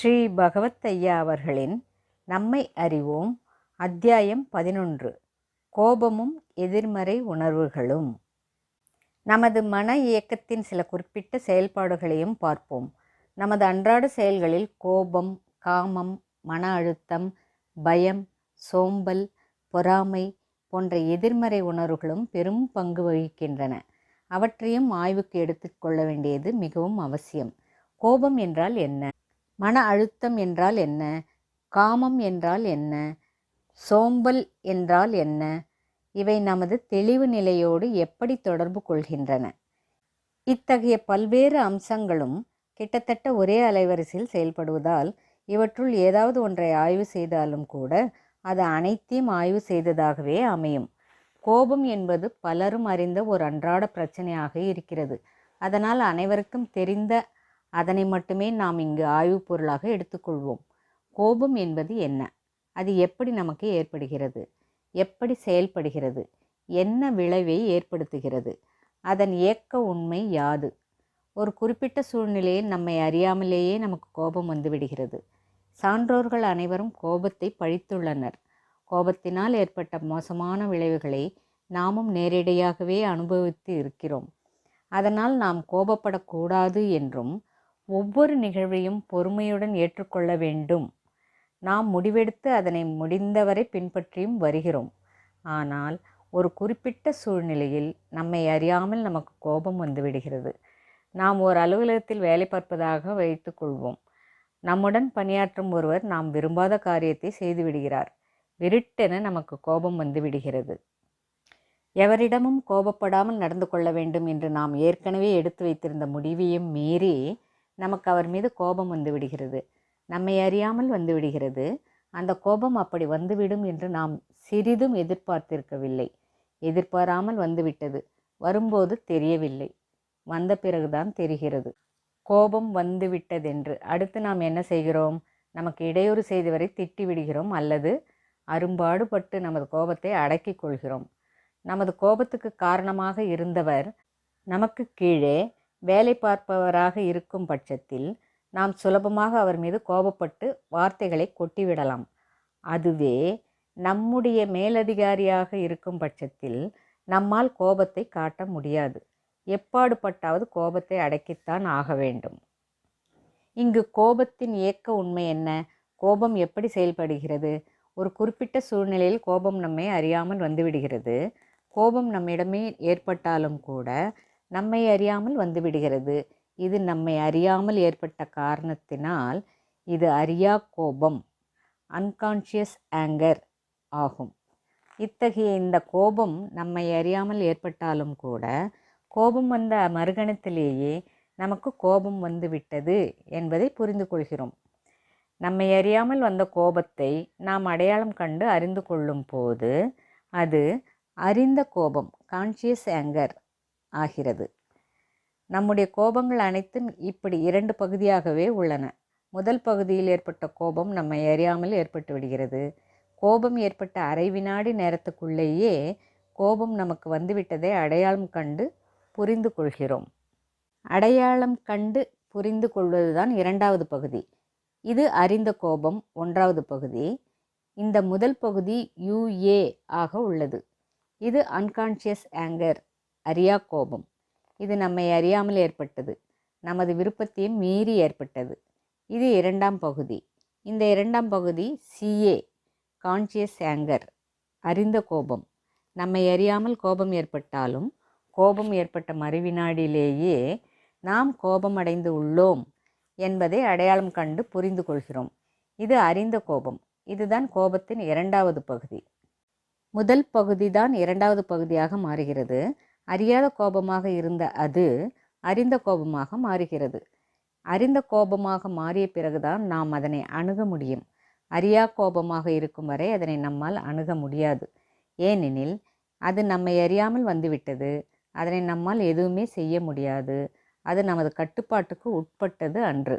ஸ்ரீ பகவத் ஐயா அவர்களின் நம்மை அறிவோம் அத்தியாயம் பதினொன்று கோபமும் எதிர்மறை உணர்வுகளும். நமது மன இயக்கத்தின் சில குறிப்பிட்ட செயல்பாடுகளையும் பார்ப்போம். நமது அன்றாட செயல்களில் கோபம் காமம் மன அழுத்தம் பயம் சோம்பல் பொறாமை போன்ற எதிர்மறை உணர்வுகளும் பெரும் பங்கு வகிக்கின்றன. அவற்றையும் ஆய்வுக்கு எடுத்துக்கொள்ள வேண்டியது மிகவும் அவசியம். கோபம் என்றால் என்ன? மன அழுத்தம் என்றால் என்ன? காமம் என்றால் என்ன? சோம்பல் என்றால் என்ன? இவை நமது தெளிவு நிலையோடு எப்படி தொடர்பு கொள்கின்றன? இத்தகைய பல்வேறு அம்சங்களும் கிட்டத்தட்ட ஒரே அலைவரிசையில் செயல்படுவதால் இவற்றுள் ஏதாவது ஒன்றை ஆய்வு செய்தாலும் கூட அது அனைத்தையும் ஆய்வு செய்ததாகவே அமையும். கோபம் என்பது பலரும் அறிந்த ஒரு அன்றாட பிரச்சனையாக இருக்கிறது. அதனால் அனைவருக்கும் தெரிந்த அதனை மட்டுமே நாம் இங்கு ஆய்வுப் பொருளாக எடுத்துக்கொள்வோம். கோபம் என்பது என்ன? அது எப்படி நமக்கு ஏற்படுகிறது? எப்படி செயல்படுகிறது? என்ன விளைவை ஏற்படுத்துகிறது? அதன் இயக்க உண்மை யாது? ஒரு குறிப்பிட்ட சூழ்நிலையில் நம்மை அறியாமலேயே நமக்கு கோபம் வந்துவிடுகிறது. சான்றோர்கள் அனைவரும் கோபத்தை பழித்துள்ளனர். கோபத்தினால் ஏற்பட்ட மோசமான விளைவுகளை நாமும் நேரடியாகவே அனுபவித்து இருக்கிறோம். அதனால் நாம் கோபப்படக்கூடாது என்றும் ஒவ்வொரு நிகழ்வையும் பொறுமையுடன் ஏற்றுக்கொள்ள வேண்டும். நாம் முடிவெடுத்து அதனை முடிந்தவரை பின்பற்றியும் வருகிறோம். ஆனால் ஒரு குறிப்பிட்ட சூழ்நிலையில் நம்மை அறியாமல் நமக்கு கோபம் வந்துவிடுகிறது நாம் ஒரு அலுவலகத்தில் வேலை பார்ப்பதாக வைத்துக்கொள்வோம் நம்முடன் பணியாற்றும் ஒருவர் நாம் விரும்பாத காரியத்தை செய்துவிடுகிறார் விருட்டென நமக்கு கோபம் வந்து விடுகிறது. எவரிடமும் கோபப்படாமல் நடந்து கொள்ள வேண்டும் என்று நாம் ஏற்கனவே எடுத்து வைத்திருந்த முடிவையும் மீறி நமக்கு அவர் மீது கோபம் வந்து விடுகிறது. நம்மை அறியாமல் வந்து விடுகிறது. அந்த கோபம் அப்படி வந்துவிடும் என்று நாம் சிறிதும் எதிர்பார்த்திருக்கவில்லை. எதிர்பாராமல் வந்துவிட்டது வரும்போது தெரியவில்லை. வந்த பிறகுதான் தெரிகிறது. கோபம் வந்து விட்டதென்று. அடுத்து நாம் என்ன செய்கிறோம்? நமக்கு இடையூறு செய்தவரை திட்டி விடுகிறோம் அல்லது அரும்பாடுபட்டு நமது கோபத்தை அடக்கிக் கொள்கிறோம். நமது கோபத்துக்கு காரணமாக இருந்தவர் நமக்கு கீழே வேலை பார்ப்பவராக இருக்கும் பட்சத்தில் நாம் சுலபமாக அவர் மீது கோபப்பட்டு வார்த்தைகளை கொட்டிவிடலாம். அதுவே நம்முடைய மேலதிகாரியாக இருக்கும் பட்சத்தில் நம்மால் கோபத்தை காட்ட முடியாது. எப்பாடுபட்டாவது கோபத்தை அடக்கித்தான் ஆக வேண்டும். இங்கு கோபத்தின் இயக்க உண்மை என்ன? கோபம் எப்படி செயல்படுகிறது? ஒரு குறிப்பிட்ட சூழ்நிலையில் கோபம் நம்மை அறியாமல் வந்துவிடுகிறது. கோபம் நம்மிடமே ஏற்பட்டாலும் கூட நம்மை அறியாமல் வந்துவிடுகிறது இது நம்மை அறியாமல் ஏற்பட்ட காரணத்தினால் இது அறியா கோபம் அன்கான்ஷியஸ் ஆங்கர் ஆகும். இத்தகைய இந்த கோபம் நம்மை அறியாமல் ஏற்பட்டாலும் கூட கோபம் வந்த மறுகணத்திலேயே நமக்கு கோபம் வந்து விட்டது என்பதை புரிந்து கொள்கிறோம். நம்மை அறியாமல் வந்த கோபத்தை நாம் அடையாளம் கண்டு அறிந்து கொள்ளும் போது அது அறிந்த கோபம் கான்ஷியஸ் ஆங்கர் ஆகிறது. நம்முடைய கோபங்கள் அனைத்தும் இப்படி இரண்டு பகுதியாகவே உள்ளன. முதல் பகுதியில் ஏற்பட்ட கோபம் நம்மை அறியாமல் ஏற்பட்டு விடுகிறது. கோபம் ஏற்பட்ட அரை வினாடி நேரத்துக்குள்ளேயே கோபம் நமக்கு வந்துவிட்டதை அடையாளம் கண்டு புரிந்து கொள்கிறோம். அடையாளம் கண்டு புரிந்து கொள்வதுதான் இரண்டாவது பகுதி. இது அறிந்த கோபம் ஒன்றாவது பகுதி. இந்த முதல் பகுதி யுஏ ஆக உள்ளது. இது அன்கான்ஷியஸ் ஆங்கர் அறியா கோபம். இது நம்மை அறியாமல் ஏற்பட்டது. நமது விருப்பத்தையும் மீறி ஏற்பட்டது. இது இரண்டாம் பகுதி. இந்த இரண்டாம் பகுதி சிஏ கான்ஷியஸ் ஆங்கர் அறிந்த கோபம். நம்மை அறியாமல் கோபம் ஏற்பட்டாலும் கோபம் ஏற்பட்ட மறுவினாடியிலேயே நாம் கோபம் அடைந்து உள்ளோம் என்பதை அடையாளம் கண்டு புரிந்து கொள்கிறோம். இது அறிந்த கோபம். இதுதான் கோபத்தின் இரண்டாவது பகுதி. முதல் பகுதி தான் இரண்டாவது பகுதியாக மாறுகிறது. அறியாத கோபமாக இருந்த அது அறிந்த கோபமாக மாறுகிறது. அறிந்த கோபமாக மாறிய பிறகுதான் நாம் அதனை அணுக முடியும். அறியா கோபமாக இருக்கும் வரை அதனை நம்மால் அணுக முடியாது. ஏனெனில் அது நம்மை அறியாமல் வந்துவிட்டது. அதனை நம்மால் எதுவுமே செய்ய முடியாது. அது நமது கட்டுப்பாட்டுக்கு உட்பட்டது அன்று.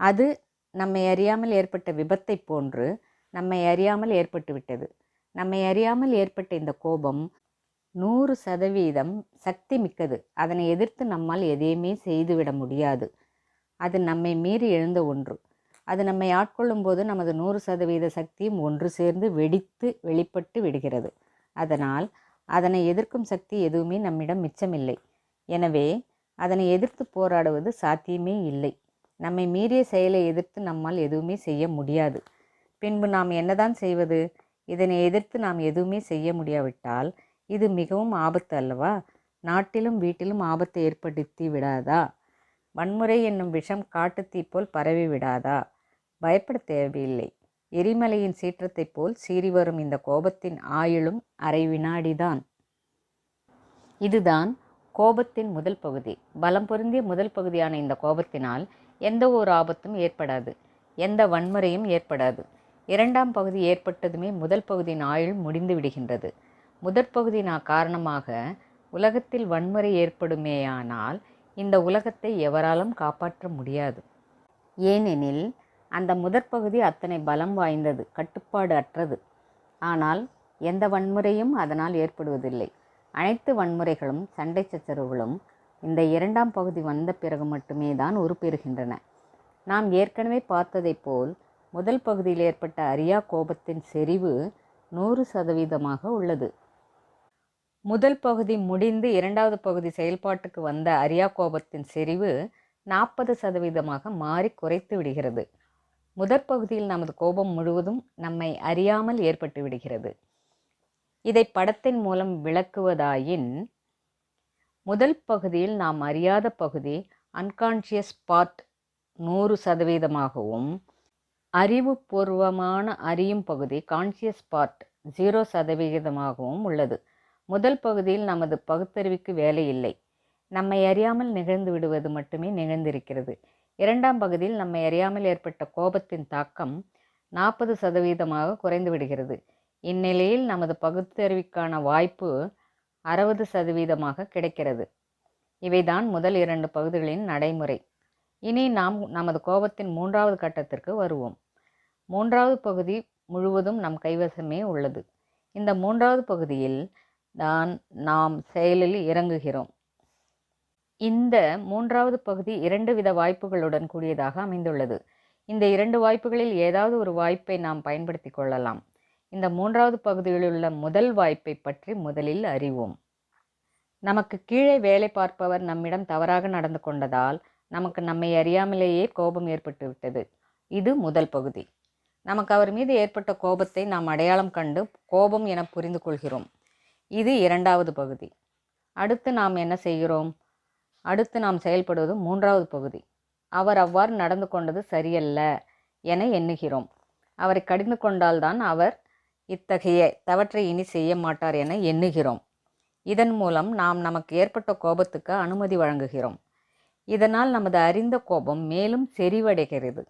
அது நம்மை அறியாமல் ஏற்பட்ட விபத்தை போன்று நம்மை அறியாமல் ஏற்பட்டு விட்டது நம்மை அறியாமல் ஏற்பட்ட இந்த கோபம் நூறு சதவீதம் சக்தி மிக்கது. அதனை எதிர்த்து நம்மால் எதையுமே செய்துவிட முடியாது. அது நம்மை மீறி எழுந்த ஒன்று. அது நம்மை ஆட்கொள்ளும் போது நமது நூறு சதவீத சக்தியும் ஒன்று சேர்ந்து வெடித்து வெளிப்பட்டு விடுகிறது. அதனால் அதனை எதிர்க்கும் சக்தி எதுவுமே நம்மிடம் மிச்சமில்லை. எனவே அதனை எதிர்த்து போராடுவது சாத்தியமே இல்லை. நம்மை மீறிய செயலை எதிர்த்து நம்மால் எதுவுமே செய்ய முடியாது. பின்பு நாம் என்னதான் செய்வது? இதனை எதிர்த்து நாம் எதுவுமே செய்ய முடியாவிட்டால் இது மிகவும் ஆபத்து அல்லவா நாட்டிலும் வீட்டிலும் ஆபத்தை ஏற்படுத்தி விடாதா? வன்முறை என்னும் விஷம் காட்டுத்தீ போல் பரவி விடாதா? பயப்பட தேவையில்லை. எரிமலையின் சீற்றத்தைப் போல் சீறி வரும் இந்த கோபத்தின் ஆயுளும் அரை வினாடிதான். இதுதான் கோபத்தின் முதல் பகுதி. பலம் பொருந்திய முதல் பகுதியான இந்த கோபத்தினால் எந்த ஒரு ஆபத்தும் ஏற்படாது. எந்த வன்முறையும் ஏற்படாது. இரண்டாம் பகுதி ஏற்பட்டதுமே முதல் பகுதியின் ஆயுள் முடிந்து விடுகின்றது. முதற்பகுதி நான் காரணமாக உலகத்தில் வன்முறை ஏற்படுமேயானால் இந்த உலகத்தை எவராலும் காப்பாற்ற முடியாது. ஏனெனில் அந்த முதற்பகுதி அத்தனை பலம் வாய்ந்தது கட்டுப்பாடு அற்றது. ஆனால் எந்த வன்முறையும் அதனால் ஏற்படுவதில்லை. அனைத்து வன்முறைகளும் சண்டை சச்சரவுகளும் இந்த இரண்டாம் பகுதி வந்த பிறகு மட்டுமே தான் உருப்பெறுகின்றன. நாம் ஏற்கனவே பார்த்ததைப் போல் முதல் பகுதியில் ஏற்பட்ட அரியா கோபத்தின் செறிவு நூறு சதவீதமாக உள்ளது. முதல் பகுதி முடிந்து இரண்டாவது பகுதி செயல்பாட்டுக்கு வந்த அரியா கோபத்தின் செறிவு நாற்பது சதவீதமாக மாறி குறைத்து விடுகிறது. முதற் பகுதியில் நமது கோபம் முழுவதும் நம்மை அறியாமல் ஏற்பட்டு விடுகிறது. இதை படத்தின் மூலம் விளக்குவதாயின் முதல் பகுதியில் நாம் அறியாத பகுதி அன்கான்ஷியஸ் பார்ட் நூறு சதவீதமாகவும் அறிவுபூர்வமான அறியும் பகுதி கான்ஷியஸ் பார்ட் ஜீரோ சதவிகிதமாகவும் உள்ளது. முதல் பகுதியில் நமது பகுத்தறிவுக்கு வேலை இல்லை. நம்மை அறியாமல் நிகழ்ந்து விடுவது மட்டுமே நிகழ்ந்திருக்கிறது. இரண்டாம் பகுதியில் நம்மை அறியாமல் ஏற்பட்ட கோபத்தின் தாக்கம் நாற்பது சதவீதமாக குறைந்து விடுகிறது. இந்நிலையில் நமது பகுத்தறிவுக்கான வாய்ப்பு அறுபது சதவீதமாக கிடைக்கிறது. இவைதான் முதல் இரண்டு பகுதிகளின் நடைமுறை. இனி நாம் நமது கோபத்தின் மூன்றாவது கட்டத்திற்கு வருவோம். மூன்றாவது பகுதி முழுவதும் நம் கைவசமே உள்ளது. இந்த மூன்றாவது பகுதியில் தான் நாம் செயலில் இறங்குகிறோம். இந்த மூன்றாவது பகுதி இரண்டு வித வாய்ப்புகளுடன் கூடியதாக அமைந்துள்ளது. இந்த இரண்டு வாய்ப்புகளில் ஏதாவது ஒரு வாய்ப்பை நாம் பயன்படுத்தி கொள்ளலாம். இந்த மூன்றாவது பகுதியில் உள்ள முதல் வாய்ப்பை பற்றி முதலில் அறிவோம். நமக்கு கீழே வேலை பார்ப்பவர் நம்மிடம் தவறாக நடந்து கொண்டதால் நமக்கு நம்மை அறியாமலேயே கோபம் ஏற்பட்டு விட்டது. இது முதல் பகுதி. நமக்கு அவர் மீது ஏற்பட்ட கோபத்தை நாம் அடையாளம் கண்டு கோபம் என புரிந்து கொள்கிறோம். இது இரண்டாவது பகுதி. அடுத்து நாம் என்ன செய்கிறோம்? அடுத்து நாம் செயல்படுவது மூன்றாவது பகுதி. அவர் அவ்வாறு நடந்து கொண்டது சரியல்ல என எண்ணுகிறோம். அவரை கடிந்து கொண்டால்தான் அவர் இத்தகைய தவற்றை இனி செய்ய மாட்டார் என எண்ணுகிறோம். இதன் மூலம் நாம் நமக்கு ஏற்பட்ட கோபத்துக்கு அனுமதி வழங்குகிறோம். இதனால் நமது அறிந்த கோபம் மேலும் செறிவடைகிறது.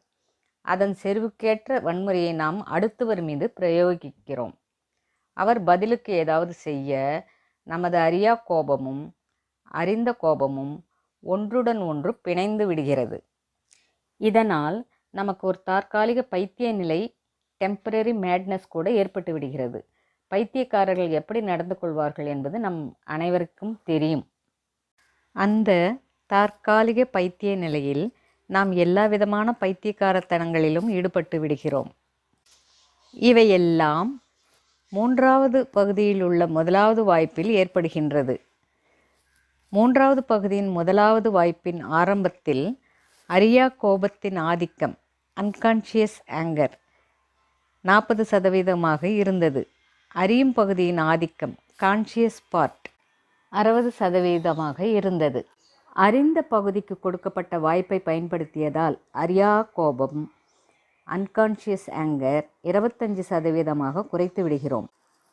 அதன் செறிவுக்கேற்ற வன்முறையை நாம் அடுத்தவர் மீது பிரயோகிக்கிறோம். அவர் பதிலுக்கு ஏதாவது செய்ய நமது அறியா கோபமும் அறிந்த கோபமும் ஒன்றுடன் ஒன்று பிணைந்து விடுகிறது. இதனால் நமக்கு ஒரு தற்காலிக பைத்திய நிலை டெம்பரரி மேட்னஸ் கூட ஏற்பட்டு விடுகிறது. பைத்தியக்காரர்கள் எப்படி நடந்து கொள்வார்கள் என்பது நம் அனைவருக்கும் தெரியும். அந்த தற்காலிக பைத்திய நிலையில் நாம் எல்லா விதமான பைத்தியக்காரத்தனங்களிலும் ஈடுபட்டு விடுகிறோம். இவையெல்லாம் மூன்றாவது பகுதியில் உள்ள முதலாவது வாய்ப்பில் ஏற்படுகின்றது. மூன்றாவது பகுதியின் முதலாவது வாய்ப்பின் ஆரம்பத்தில் அரியா கோபத்தின் ஆதிக்கம் அன்கான்ஷியஸ் ஆங்கர் நாற்பது சதவீதமாக இருந்தது. அறியும் பகுதியின் ஆதிக்கம் கான்ஷியஸ் பார்ட் அறுபது சதவீதமாக இருந்தது. அறிந்த பகுதிக்கு கொடுக்கப்பட்ட வாய்ப்பை பயன்படுத்தியதால் அரியா கோபம் அன்கான்ஷியஸ் ஆங்கர் இருபத்தஞ்சு சதவீதமாக குறைத்து விடுகிறோம்.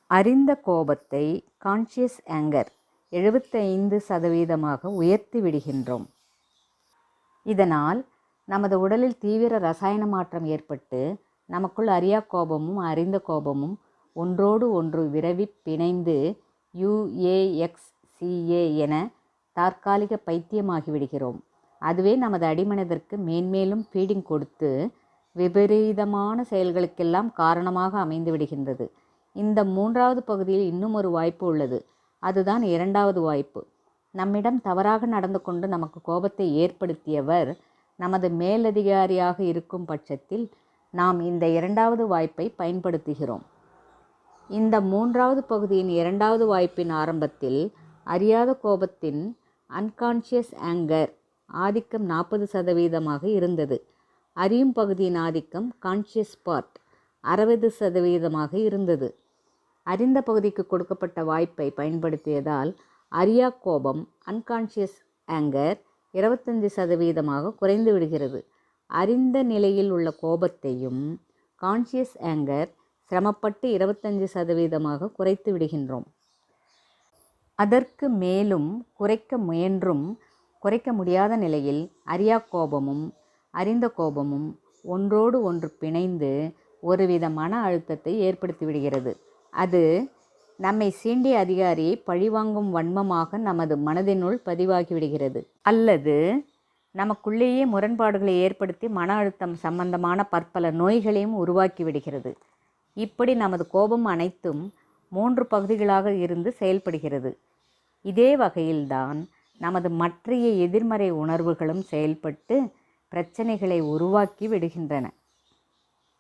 அறிந்த கோபத்தை கான்ஷியஸ் ஆங்கர் எழுபத்தைந்து சதவீதமாக உயர்த்தி விடுகின்றோம். இதனால் நமது உடலில் தீவிர ரசாயன மாற்றம் ஏற்பட்டு நமக்குள் அறியா கோபமும் அறிந்த கோபமும் ஒன்றோடு ஒன்று விரவி பிணைந்து யுஏஎக்ஸ்சிஏ என தற்காலிக பைத்தியமாகிவிடுகிறோம் அதுவே நமது அடிமனதிற்கு மேன்மேலும் ஃபீடிங் கொடுத்து விபரீதமான செயல்களுக்கெல்லாம் காரணமாக அமைந்து விடுகின்றது. இந்த மூன்றாவது பகுதியில் இன்னும் ஒரு வாய்ப்பு உள்ளது. அதுதான் இரண்டாவது வாய்ப்பு. நம்மிடம் தவறாக நடந்து கொண்டு நமக்கு கோபத்தை ஏற்படுத்தியவர் நமது மேலதிகாரியாக இருக்கும் பட்சத்தில் நாம் இந்த இரண்டாவது வாய்ப்பை பயன்படுத்துகிறோம். இந்த மூன்றாவது பகுதியின் இரண்டாவது வாய்ப்பின் ஆரம்பத்தில் அறியாத கோபத்தின் அன்கான்ஷியஸ் ஆங்கர் ஆதிக்கம் நாற்பது சதவீதமாக இருந்தது. அறியும் பகுதியின் ஆதிக்கம் கான்ஷியஸ் பார்ட் அறுபது சதவீதமாக இருந்தது. அறிந்த பகுதிக்கு கொடுக்கப்பட்ட வாய்ப்பை பயன்படுத்தியதால் அரியா கோபம் அன்கான்ஷியஸ் ஆங்கர் இருபத்தஞ்சி சதவீதமாக குறைந்து விடுகிறது. அறிந்த நிலையில் உள்ள கோபத்தையும் கான்ஷியஸ் ஆங்கர் சிரமப்பட்டு இருபத்தஞ்சி சதவீதமாக குறைத்து விடுகின்றோம். அதற்கு மேலும் குறைக்க முயன்றும் குறைக்க முடியாத நிலையில் அரியா கோபமும் அறிந்த கோபமும் ஒன்றோடு ஒன்று பிணைந்து ஒருவித மன அழுத்தத்தை ஏற்படுத்தி விடுகிறது. அது நம்மை சீண்டிய அதிகாரியை பழிவாங்கும் வன்மமாக நமது மனதினுள் பதிவாகிவிடுகிறது அல்லது நமக்குள்ளேயே முரண்பாடுகளை ஏற்படுத்தி மன அழுத்தம் சம்பந்தமான பற்பல நோய்களையும் உருவாக்கி விடுகிறது. இப்படி நமது கோபம் அனைத்தும் மூன்று பகுதிகளாக இருந்து செயல்படுகிறது. இதே வகையில்தான் நமது மற்றைய எதிர்மறை உணர்வுகளும் செயல்பட்டு பிரச்சனைகளை உருவாக்கி விடுகின்றன.